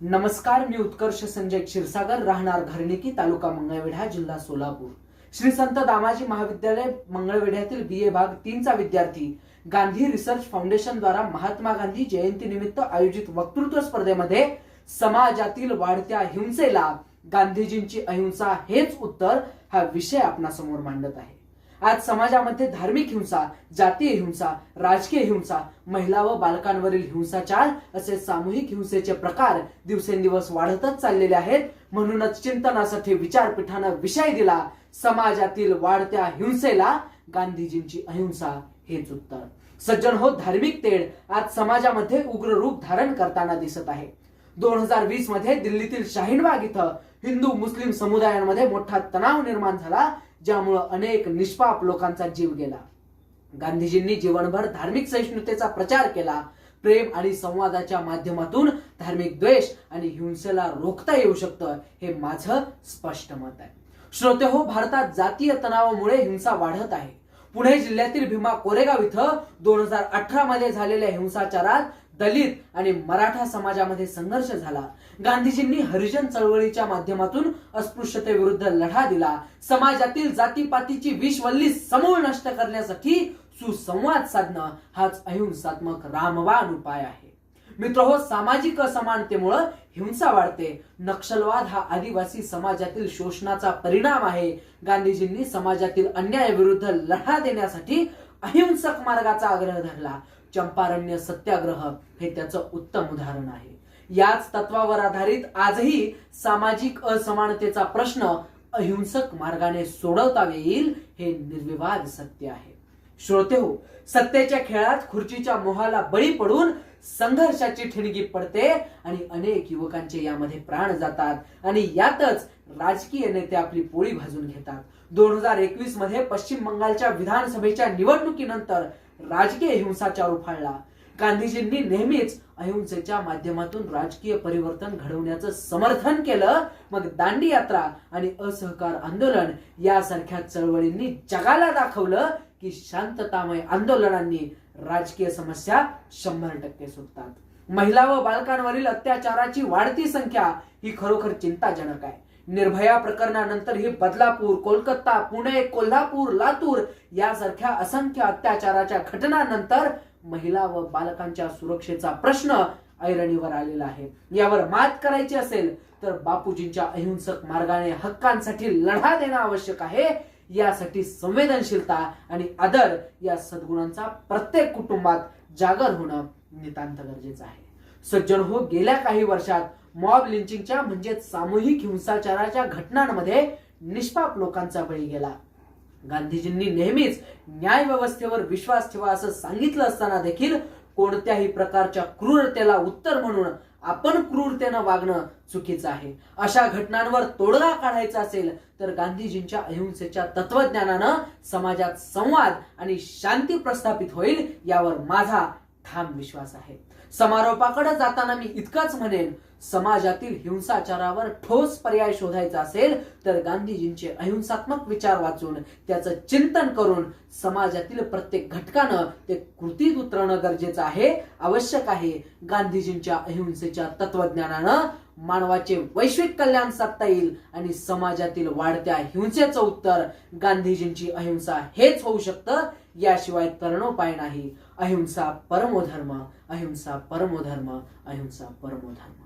नमस्कार मी उत्कर्ष संजय क्षीरसागर राहणार घरणिकी तालुका मंगळवेढा जिल्हा सोलापूर. श्री संत दामाजी महाविद्यालय मंगळवेढ्यातील बी ए भाग तीनचा विद्यार्थी गांधी रिसर्च फाउंडेशन द्वारा महात्मा गांधी जयंती निमित्त आयोजित वक्तृत्व स्पर्धेमध्ये समाजातील वाढत्या हिंसेला गांधीजींची अहिंसा हेच उत्तर हा विषय आपणासमोर मांडत आहे. आज समाजामध्ये धार्मिक हिंसा जातीय हिंसा राजकीय हिंसा महिला व बालकांवरील हिंसाचार असे सामूहिक हिंसेचे प्रकार दिवसेंदिवस वाढतच चाललेले आहेत. म्हणूनच चिंतनासाठी विचारपीठानं विषय दिला समाजातील वाढत्या हिंसेला गांधीजींची अहिंसा हेच उत्तर. सज्जन हो धार्मिक तेढ आज समाजामध्ये उग्र रूप धारण करताना दिसत आहे. दोन हजार वीसमध्ये दिल्लीतील शाहीनबाग इथं हिंदू मुस्लिम समुदायांमध्ये मोठा तणाव निर्माण झाला. ज्यामुळं अनेक निष्पाप लोकांचा जीव गेला. गांधीजींनी जीवनभर धार्मिक सहिष्णुतेचा प्रचार केला. प्रेम आणि संवादाच्या माध्यमातून धार्मिक द्वेष आणि हिंसेला रोखता येऊ शकतं हे माझं स्पष्ट मत आहे. श्रोते हो भारतात जातीय तणावामुळे हिंसा वाढत आहे. पुणे जिल्ह्यातील भीमा कोरेगाव इथं दोन हजार अठरा मध्ये झालेल्या हिंसाचारात दलित आणि मराठा समाजामध्ये संघर्ष झाला. गांधीजींनी हरिजन चळवळीच्या माध्यमातून अस्पृश्यतेविरुद्ध लढा दिला. समाजातील जातीपातीची विषवल्ली समूळ नष्ट करण्यासाठी सुसंवाद साधणं हाच अहिंसात्मक रामबाण उपाय आहे. मित्र हो सामाजिक असमानतेमुळं हिंसा वाढते. नक्षलवाद हा आदिवासी समाजातील शोषणाचा परिणाम आहे. गांधीजींनी समाजातील अन्यायाविरुद्ध लढा देण्यासाठी अहिंसक मार्गाचा आग्रह धरला. चंपारण्य सत्याग्रह हे त्याचं उत्तम उदाहरण आहे. याच तत्वावर आधारित आजही सामाजिक असमानतेचा प्रश्न अहिंसक मार्गाने सोडवता येईल हे निर्विवाद सत्य आहे. श्रोते हो सत्तेच्या खेळात खुर्चीच्या मोहाला बळी पडून संघर्षाची ठिणगी पडते आणि अनेक युवकांचे यामध्ये प्राण जातात आणि यातच राजकीय नेते आपली पोळी भाजून घेतात. दोन हजार एकवीसमध्ये पश्चिम बंगालच्या विधानसभेच्या निवडणुकीनंतर राजकीय हिंसाचार उफाळला. गांधीजींनी नेहमीच अहिंसेच्या माध्यमातून राजकीय परिवर्तन घडवण्याचं समर्थन केलं. मग दांडी यात्रा आणि असहकार आंदोलन यासारख्या चळवळींनी जगाला दाखवलं की शांततामय आंदोलनांनी राजकीय समस्या शंभर टक्के सुटतात. महिला व बालकांवरील अत्याचाराची वाढती संख्या ही खरोखर चिंताजनक आहे. निर्भया प्रकरणानंतर ही बदलापूर कोलकाता पुणे कोल्हापूर लातूर यासारख्या असंख्य अत्याचाराच्या घटनांनंतर महिला व बालकांच्या सुरक्षेचा प्रश्न ऐरणीवर आलेला आहे. यावर मात करायची असेल तर बापूजींच्या अहिंसक मार्गाने हक्कांसाठी लढा देणं आवश्यक आहे. यासाठी संवेदनशीलता आणि आदर या सद्गुणांचा प्रत्येक कुटुंबात जागर होणं नितांत गरजेचं आहे. सज्जन हो गेल्या काही वर्षात मॉब लिंचिंगच्या म्हणजे सामूहिक हिंसाचाराच्या घटनांमध्ये निष्पाप लोकांचा बळी गेला. गांधीजींनी नेहमीच न्याय व्यवस्थेवर विश्वास ठेवा असं सांगितलं असताना देखील कोणत्याही प्रकारच्या क्रूरतेला उत्तर म्हणून आपण क्रूरतेनं वागणं चुकीचं आहे. अशा घटनांवर तोडगा काढायचा असेल तर गांधीजींच्या अहिंसेच्या तत्वज्ञानानं समाजात संवाद आणि शांती प्रस्थापित होईल यावर माझा ठाम विश्वास आहे. समारोपाकडे जाताना मी इतकंच म्हणेन समाजातील हिंसाचारावर ठोस पर्याय शोधायचा असेल तर गांधीजींचे अहिंसात्मक विचार वाचून त्याचं चिंतन करून समाजातील प्रत्येक घटकानं ते कृतीत उतरणं गरजेचं आहे आवश्यक आहे. गांधीजींच्या अहिंसेच्या तत्वज्ञानानं मानवाचे वैश्विक कल्याण साधता येईल आणि समाजातील वाढत्या हिंसेचं उत्तर गांधीजींची अहिंसा हेच होऊ शकतं याशिवाय तरणोपाय नाही. अहिंसा परमोधर्म अहिंसा परमोधर्म अहिंसा परमोधर्म